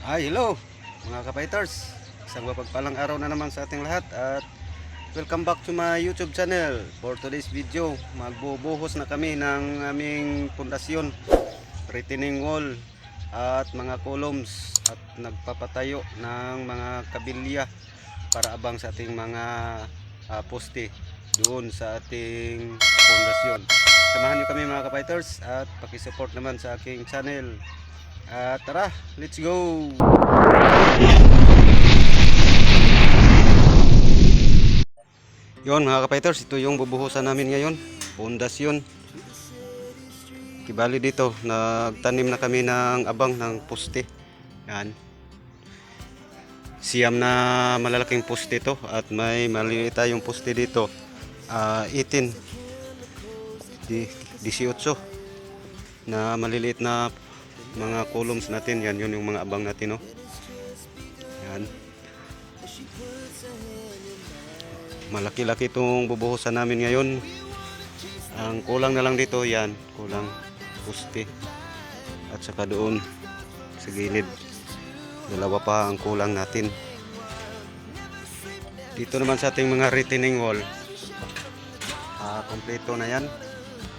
Ay, hello mga kapiters. Isang mapagpalang araw na naman sa ating lahat at welcome back to my YouTube channel. For today's video, magbubuhos na kami ng aming pundasyon, retaining wall at mga columns at nagpapatayo ng mga kabilya para abang sa ating mga ah, poste doon sa ating pundasyon. Samahan niyo kami mga kapiters at pakisupport naman sa aking channel. At tara, let's go! Yon mga kapiters, ito yung bubuhusan namin ngayon. Pundasyon. Kibali dito, nagtanim na kami ng abang ng poste. Yan. Siyam na malalaking poste to at may maliit tayong poste dito. Ah, 18 di 18 na maliliit na mga columns natin. Yan yun yung mga abang natin, no. Yan. Malaki-laki itong bubuhusan namin ngayon. Ang kulang na lang dito, yan, kulang puste. At saka doon sa gilid. Dalawa pa ang kulang natin. Dito naman sa ating mga retaining wall. Ah, kompleto na yan.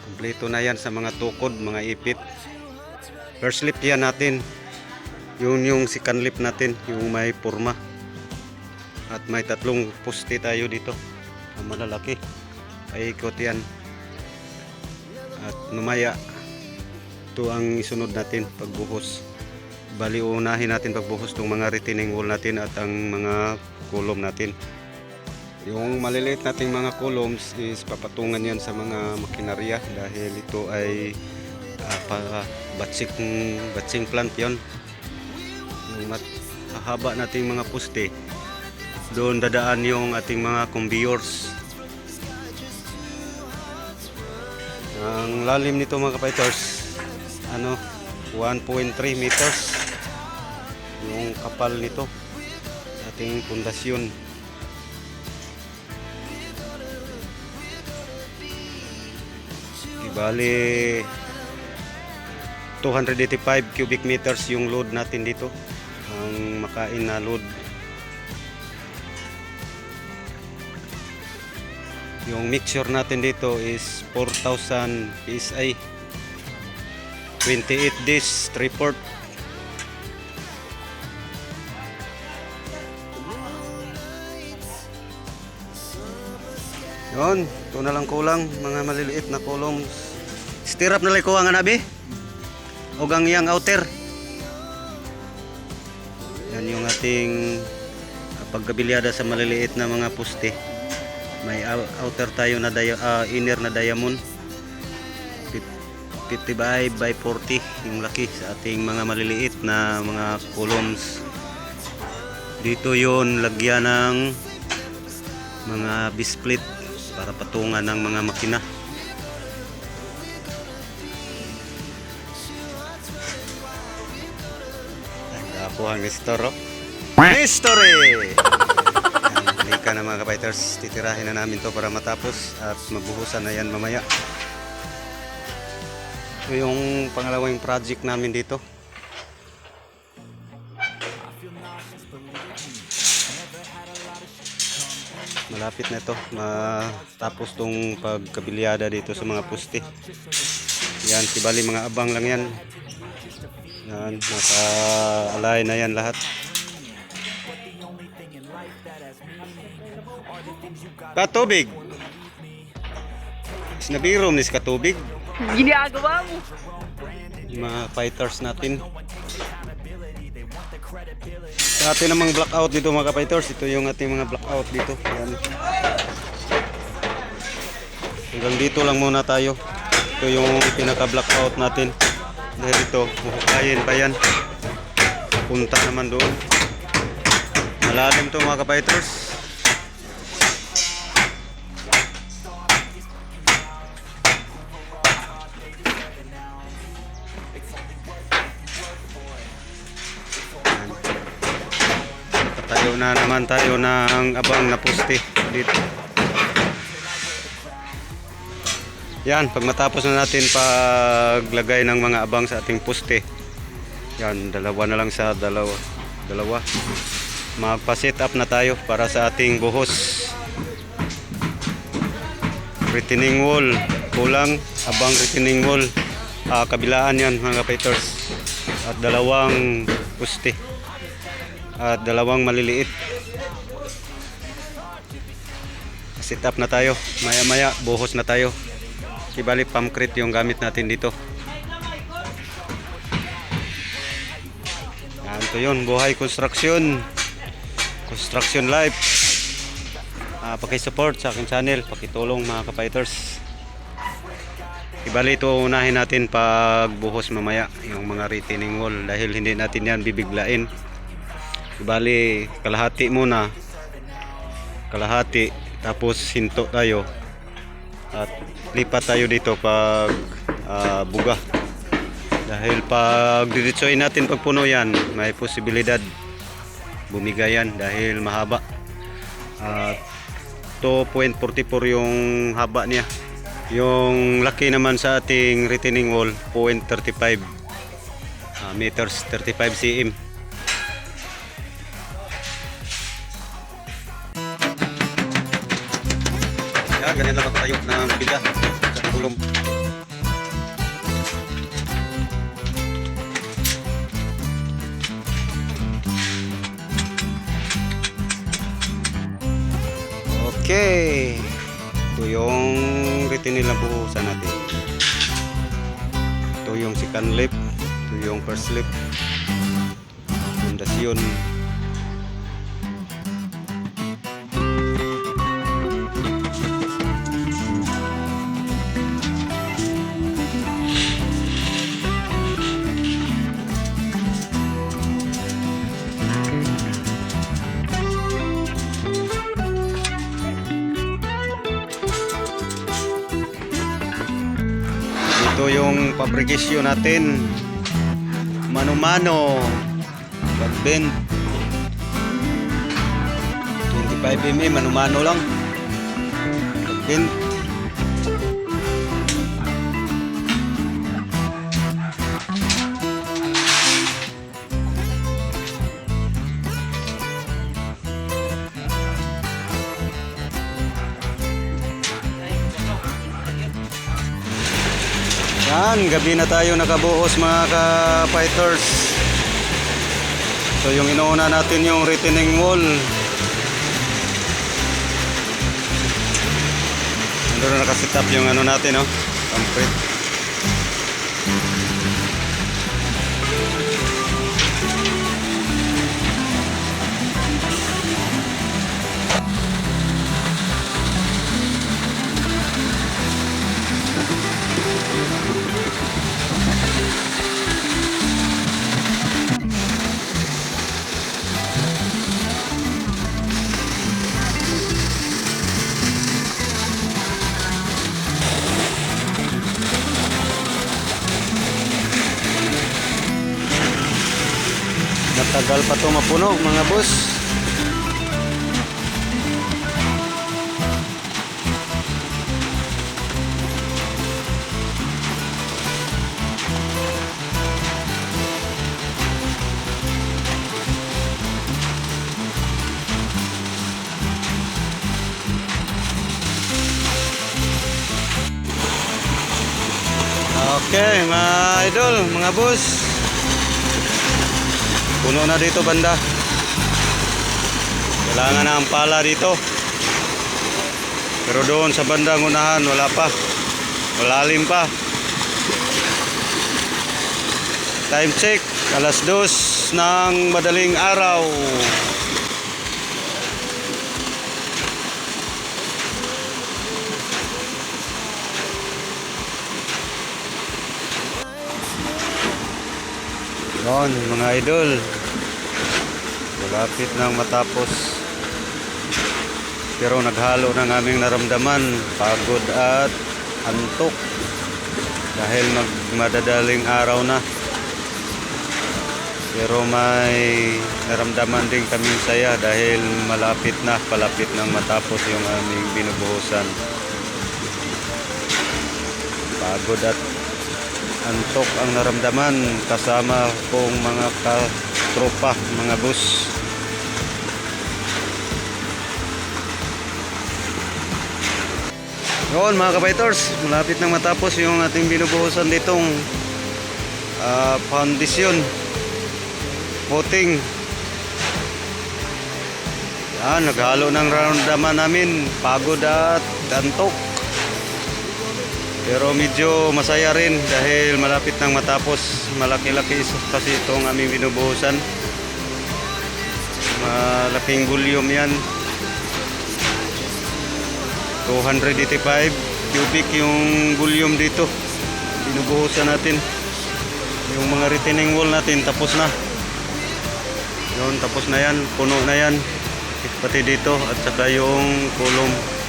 Kompleto na yan sa mga tukod, mga ipit. First lip yan natin. Yun yung second lip natin, yung may purma. At may tatlong poste tayo dito. Na malalaki. Paikot yan. At numaya. Ito ang isunod natin pagbuhos. Bali unahin natin pagbuhos ng mga retaining wall natin at ang mga column natin. Yung maliliit nating mga columns is papatungan yan sa mga makinarya dahil ito ay uh, pa, batsik, batsing plant yon mat, hahaba nating mga poste doon dadaan yung ating mga conveyors. Ang lalim nito mga kapiters ano 1.3 meters yung kapal nito ating pundasyon. Ibali 285 cubic meters yung load natin dito. Ang makain na load. Yung mixture natin dito is 4,000 PSI 28 days 3 port. Yun ito na lang kulang mga maliliit na columns stirrup na lang ko ang anabi o ang iyang outer. Yan yung ating pagkabiliada sa maliliit na mga poste may ou- outer tayo na dia- ah, inner na diamond. Fif- 55 by 40 yung laki sa ating mga maliliit na mga columns. Dito yon lagyan ng mga bisplit para patungan ng mga makina ako ang restore History! Halika na mga kapiters, titirahin na namin to para matapos at mabuhusan na yan mamaya. Ito yung pangalawang project namin dito. Malapit na ito, matapos tong pagkabilyada dito sa mga puste. Yan, tibali mga abang lang yan. Yan, naka-align na yan lahat. Katubig. Sinabirom nis katubig. Ginagawa mo. Yung mga fighters natin. Sa atin namang blackout dito mga fighters. Ito yung ating mga blackout dito. Yan. Hanggang dito lang muna tayo. Ito yung pinaka-blackout natin. Dahil ito, huhukayin pa yan. Punta naman doon. Malalim to mga ka-fighters. Patayo na naman tayo ng abang na poste dito. Yan, pag matapos na natin paglagay ng mga abang sa ating poste, Yan, dalawa na lang sa dalawa. Dalawa. Magpa-set up na tayo para sa ating buhos. Retaining wall. Kulang abang retaining wall. Ah, kabilaan yan mga fighters. At dalawang puste. At dalawang maliliit. Set up na tayo. Maya maya buhos na tayo. Kibali pamcrete yung gamit natin dito. Yan to yun, buhay construction. Construction life. Ah, paki-support sa aking channel, pakitulong mga kapighters. Ibali ito unahin natin pagbuhos mamaya yung mga retaining wall dahil hindi natin yan bibiglain. Ibali kalahati muna. Kalahati tapos hinto tayo. At lipat tayo dito pag ah, buga. Dahil pag diretsoin natin pag puno yan, may posibilidad bumigayan dahil mahaba. At 2.44 yung haba niya. Yung laki naman sa ating retaining wall, 0.35 ah, meters, 35 cm. Tulong. Okay. Ito yung retinil na buhusan natin. Ito yung second lip. Ito yung first lip. Pundasyon. Ito fabrication natin. Mano-mano. Backbend. 25 mm, mano-mano lang. Backbend. Yan, gabi na tayo nakabuhos mga ka-fighters. So yung inuuna natin yung retaining wall. Ando na nakasit up yung ano natin, no? Concrete. Matagal pa to mapuno mga boss. Okay, mga idol, mga boss. Puno na dito banda. Kailangan na ang pala dito. Pero doon sa bandang unahan wala pa. Malalim pa. Time check. Alas dos ng madaling araw. Noon, mga idol. Malapit nang matapos. Pero naghalo ng aming naramdaman, pagod at antok. Dahil magmadadaling araw na. Pero may naramdaman din kaming saya dahil malapit na, palapit nang matapos yung aming binubuhusan. Pagod at antok ang naramdaman kasama kong mga katropa, mga bus. Yun mga kabaitors, malapit nang matapos yung ating binubuhusan ditong ah, foundation, coating. Yan, naghalo ng ramdaman namin, pagod at antok. Pero medyo masaya rin dahil malapit nang matapos. Malaki-laki kasi itong aming binubuhusan. Malaking volume yan. 285 cubic yung volume dito. Binubuhusan natin. Yung mga retaining wall natin tapos na. Yun, tapos na yan. Puno na yan. Pati dito at saka yung kulong.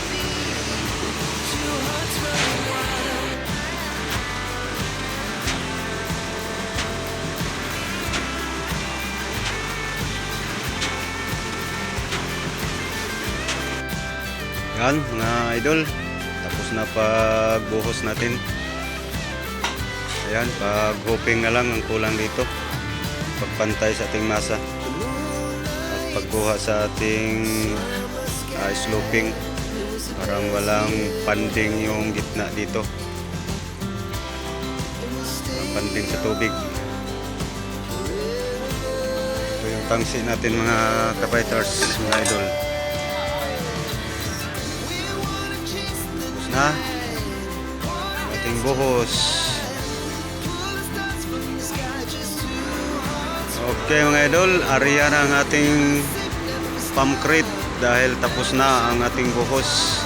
Yan, mga idol. Tapos na pagbuhos natin. Ayan, pag-hoping na lang ang kulang dito. Pagpantay sa ating masa. At pagbuha sa ating ah, sloping. Parang walang panding yung gitna dito. Walang panding sa tubig. Ito yung tangsi natin mga kapiters, mga idol. Na. Ating buhos. Okay mga idol, ariya na ang ating pamcrete dahil tapos na ang ating buhos.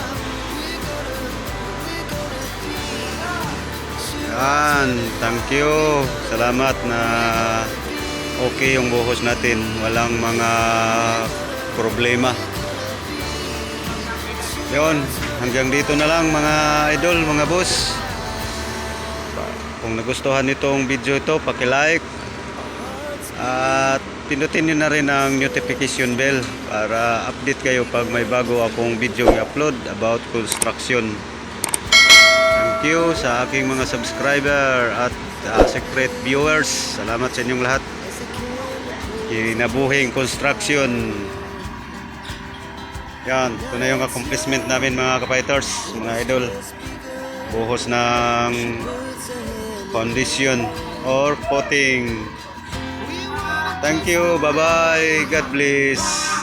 Yan, thank you. Salamat na okay yung buhos natin. Walang mga problema. Yon, hanggang dito na lang mga idol, mga boss. Kung nagustuhan nitong video ito, paki-like at pindutin nyo na rin ang notification bell para update kayo pag may bago akong video i-upload about construction. Thank you sa aking mga subscriber at uh, secret viewers. Salamat sa inyong lahat. Kinabuhing construction. Yan, ito na yung accomplishment namin mga kapiters, mga idol. Buhos ng foundation or coating. Thank you. Bye-bye. God bless.